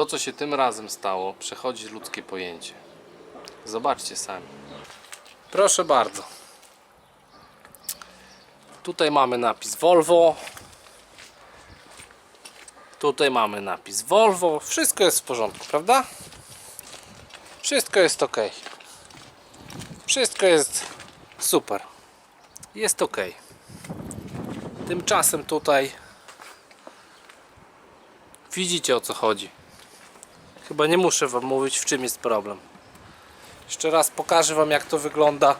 To, co się tym razem stało, przechodzi ludzkie pojęcie. Zobaczcie sami. Proszę bardzo. Tutaj mamy napis Volvo. Tutaj mamy napis Volvo. Wszystko jest w porządku, prawda? Wszystko jest ok. Wszystko jest super. Jest ok. Tymczasem tutaj widzicie o co chodzi. Chyba nie muszę wam mówić w czym jest problem. Jeszcze raz pokażę wam jak to wygląda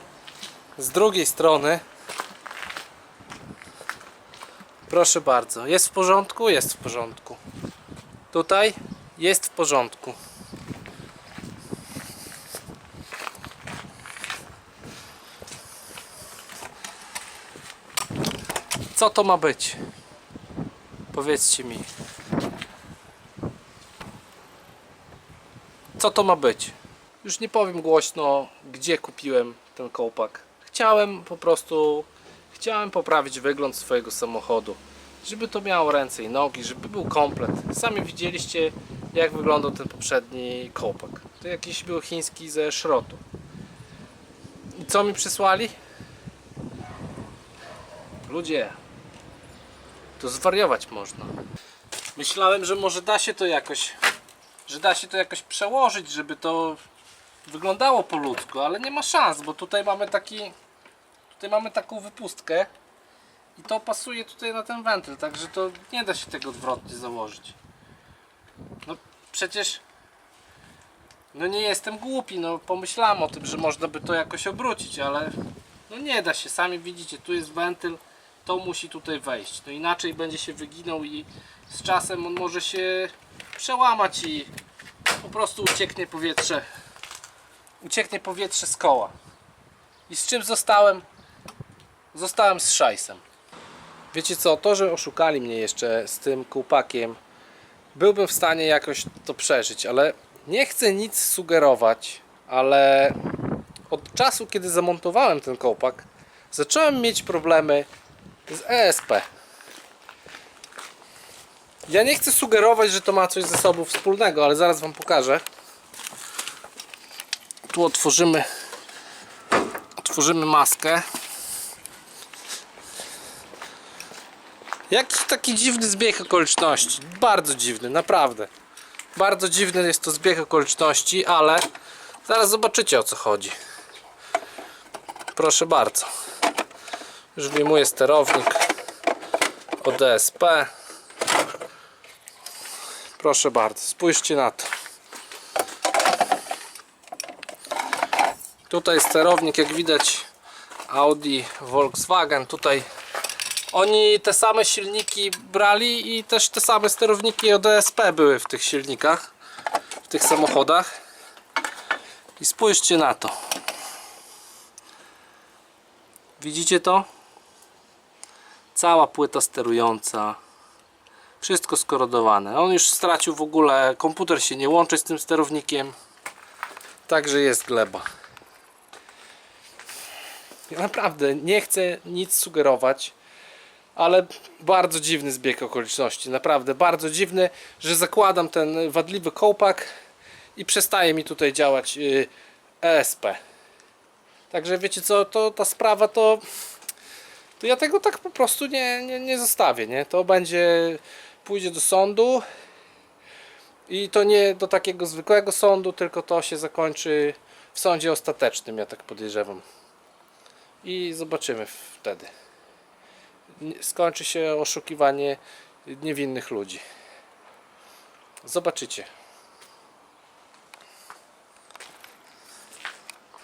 z drugiej strony. Proszę bardzo, jest w porządku? Jest w porządku. Tutaj jest w porządku. Co to ma być? Powiedzcie mi. Co to ma być? Już nie powiem głośno, gdzie kupiłem ten kołpak. Chciałem po prostu, chciałem poprawić wygląd swojego samochodu. Żeby to miało ręce i nogi, żeby był komplet. Sami widzieliście, jak wyglądał ten poprzedni kołpak. To jakiś był chiński ze szrotu. I co mi przysłali? Ludzie, to zwariować można. Myślałem, że może da się to jakoś, że da się to jakoś przełożyć, żeby to wyglądało po ludzku, ale nie ma szans, bo tutaj mamy taki, tutaj mamy taką wypustkę i to pasuje tutaj na ten wentyl, także to nie da się tego odwrotnie założyć. No przecież no nie jestem głupi, no pomyślałem o tym, że można by to jakoś obrócić, ale no nie da się, sami widzicie, tu jest wentyl, to musi tutaj wejść. No inaczej będzie się wyginął i z czasem on może się przełamać i po prostu ucieknie powietrze. Ucieknie powietrze z koła. I z czym zostałem? Zostałem z szajsem. Wiecie co, to, że oszukali mnie jeszcze z tym kółpakiem, byłbym w stanie jakoś to przeżyć, ale nie chcę nic sugerować, ale od czasu, kiedy zamontowałem ten kołpak, zacząłem mieć problemy z ESP. Ja nie chcę sugerować, że to ma coś ze sobą wspólnego, ale zaraz Wam pokażę. Tu otworzymy otworzymy maskę. Jakiś taki dziwny zbieg okoliczności. Bardzo dziwny, naprawdę. Bardzo dziwny jest to zbieg okoliczności, ale zaraz zobaczycie o co chodzi. Proszę bardzo. Już wyjmuję sterownik od DSP. Proszę bardzo, spójrzcie na to. Tutaj sterownik, jak widać, Audi, Volkswagen. Tutaj oni te same silniki brali i też te same sterowniki od DSP były w tych silnikach, w tych samochodach. I spójrzcie na to. Widzicie to? Cała płyta sterująca. Wszystko skorodowane. On już stracił w ogóle, komputer się nie łączy z tym sterownikiem. Także jest gleba. Ja naprawdę nie chcę nic sugerować, ale bardzo dziwny zbieg okoliczności. Naprawdę bardzo dziwny, że zakładam ten wadliwy kołpak i przestaje mi tutaj działać yy, ESP. Także wiecie co, to ta sprawa to to ja tego tak po prostu nie, nie, nie zostawię, nie? To będzie, pójdzie do sądu i to nie do takiego zwykłego sądu, tylko to się zakończy w sądzie ostatecznym, ja tak podejrzewam. I zobaczymy wtedy. Skończy się oszukiwanie niewinnych ludzi. Zobaczycie.